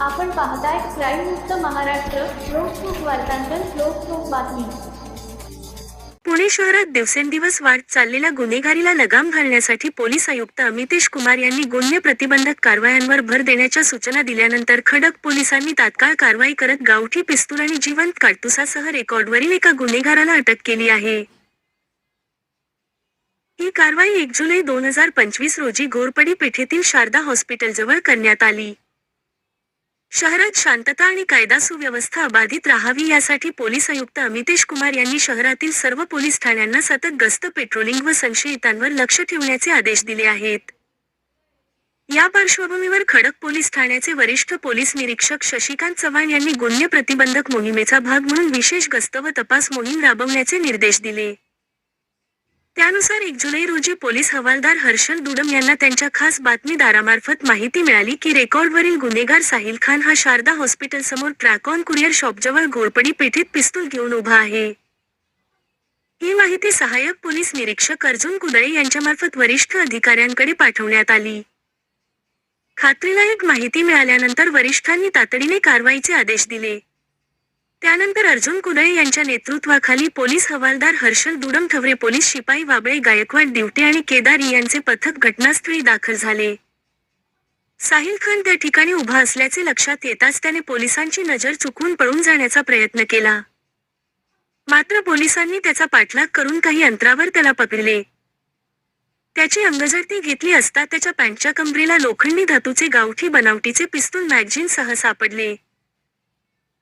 आपण पाहताय क्राईम मुक्त महाराष्ट्र लोकसुख वार्तांकन लोकसुख बातमी. पुणे शहरात दिवसेंदिवस वाढत चाललेल्या गुन्हेगारीला लगाम घालण्यासाठी पोलीस आयुक्त अमितेश कुमार यांनी गुन्हे प्रतिबंधक कारवायांवर भर देण्याच्या सूचना दिल्यानंतर खडक पोलिसांनी तात्काळ कारवाई करत गावठी पिस्तूल आणि जिवंत काटतुसासह रेकॉर्डवरील एका गुन्हेगाराला अटक केली आहे. ही कारवाई एक जुलै दोन हजार पंचवीस रोजी घोरपडी पेठेतील शारदा हॉस्पिटलजवळ करण्यात आली. शहरात शांतता आणि कायदा सुव्यवस्था अबाधित राहावी यासाठी पोलीस आयुक्त अमितेश कुमार यांनी शहरातील सर्व पोलीस ठाण्यांना सतत गस्त पेट्रोलिंग व संशयितांवर लक्ष ठेवण्याचे आदेश दिले आहेत. या पार्श्वभूमीवर खडक पोलीस ठाण्याचे वरिष्ठ पोलीस निरीक्षक शशिकांत चव्हाण यांनी गुन्हे प्रतिबंधक मोहिमेचा भाग म्हणून विशेष गस्त व तपास मोहीम राबवण्याचे निर्देश दिले. त्यानुसार एक जुलै रोजी पोलीस हवालदार हर्षल दुडम यांना त्यांच्या खास बातमीदारामार्फत माहिती मिळाली की रेकॉर्डवरील गुन्हेगार साहिल खान हा शारदा हॉस्पिटल समोर ट्रॅकॉन कुरिअर शॉपजवळ घोरपडी पेठेत पिस्तूल घेऊन उभा आहे. ही माहिती सहाय्यक पोलीस निरीक्षक अर्जुन कुदळे यांच्यामार्फत वरिष्ठ अधिकाऱ्यांकडे पाठवण्यात आली. खात्रीदायक माहिती मिळाल्यानंतर वरिष्ठांनी तातडीने कारवाईचे आदेश दिले. त्यानंतर अर्जुन कुरळे यांच्या नेतृत्वाखाली पोलीस हवालदार हर्षल दुडम ठवरे पोलीस शिपाई वाबळे गायकवाड दिवटे आणि केदारी यांचे पथक घटनास्थळी दाखल झाले. साहिल खान त्या ठिकाणी उभा असल्याचे लक्षात येताच त्याने पोलिसांची नजर चुकवून पळून जाण्याचा प्रयत्न केला. मात्र पोलिसांनी त्याचा पाठलाग करून काही अंतरावर त्याला पकडले. त्याची अंगजडती घेतली असता त्याच्या पॅन्टच्या कमरेला लोखंडी धातूचे गावठी बनावटीचे पिस्तूल मॅगझिन सह सापडले.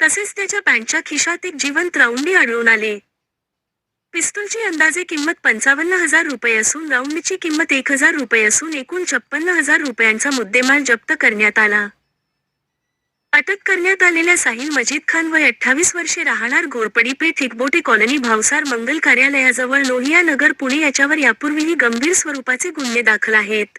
तसेच त्याच्या पॅन्टच्या खिशात एक जिवंत राऊंडी आढळून आले. पिस्तूलची अंदाजे किंमत पंचावन्न हजार रुपये असून राऊंडची किंमत एक हजार रुपये असून एकूण छप्पन्न हजार रुपयांचा मुद्देमाल जप्त करण्यात आला. अटक करण्यात आलेल्या साहिल मजीद खान वय अठ्ठावीस वर्षे राहणार घोरपडी पेठ एकबोटे कॉलनी भावसार मंगल कार्यालयाजवळ लोहिया नगर पुणे याच्यावर यापूर्वीही गंभीर स्वरूपाचे गुन्हे दाखल आहेत.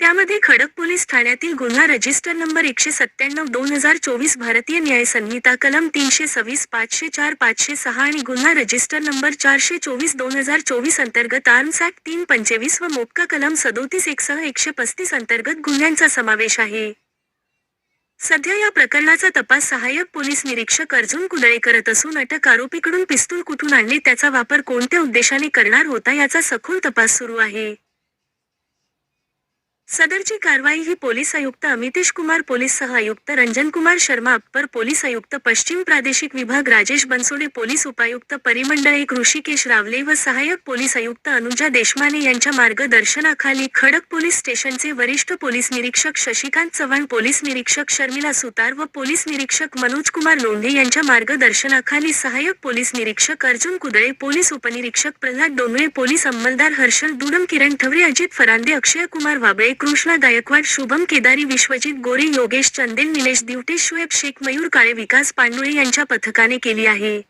त्यामध्ये खडक पोलीस ठाण्यातील गुन्हा रजिस्टर नंबर एकशे सत्त्याण्णव दोन हजार चोवीस भारतीय न्याय संहिता कलम तीनशे सव्वीस पाचशे चार पाचशे सहा आणि गुन्हा रजिस्टर नंबर चारशे चोवीस दोन हजार चोवीस अंतर्गत आर्म्स ऍक्ट तीन पंचवीस व मोपका कलम सदोतीस एक सह एकशे पस्तीस अंतर्गत गुन्ह्यांचा समावेश आहे. सध्या या प्रकरणाचा तपास सहाय्यक पोलीस निरीक्षक अर्जुन कुदळे करत असून अटक आरोपीकडून पिस्तूल कुठून आणले त्याचा वापर कोणत्या उद्देशाने करणार होता याचा सखोल तपास सुरू आहे. सदरची कारवाई ही पोलीस आयुक्त अमितेश कुमार पोलीस सह आयुक्त रंजन कुमार शर्मा अप्पर पोलीस आयुक्त पश्चिम प्रादेशिक विभाग राजेश बनसोडे पोलीस उपायुक्त परिमंडळ एक ऋषिकेश रावले व सहाय्यक पोलीस आयुक्त अनुजा देशमाने यांच्या मार्गदर्शनाखाली खडक पोलीस स्टेशनचे वरिष्ठ पोलीस निरीक्षक शशिकांत चव्हाण पोलीस निरीक्षक शर्मिला सुतार व पोलीस निरीक्षक मनोज कुमार लोंढे यांच्या मार्गदर्शनाखाली सहाय्यक पोलीस निरीक्षक अर्जुन कुदळे पोलीस उपनिरीक्षक प्रल्हाद डोंगळे पोलीस अंमलदार हर्षल दुडम किरण ठवरे अजित फरांदे अक्षय कुमार वाबळे कृष्णा गायकवाड शुभम केदारी विश्वजित गोरे योगेश चंदेल निलेश दिवटे शुएब शेख मयूर काळे विकास पांडुळे यांच्या पथकाने केली आहे.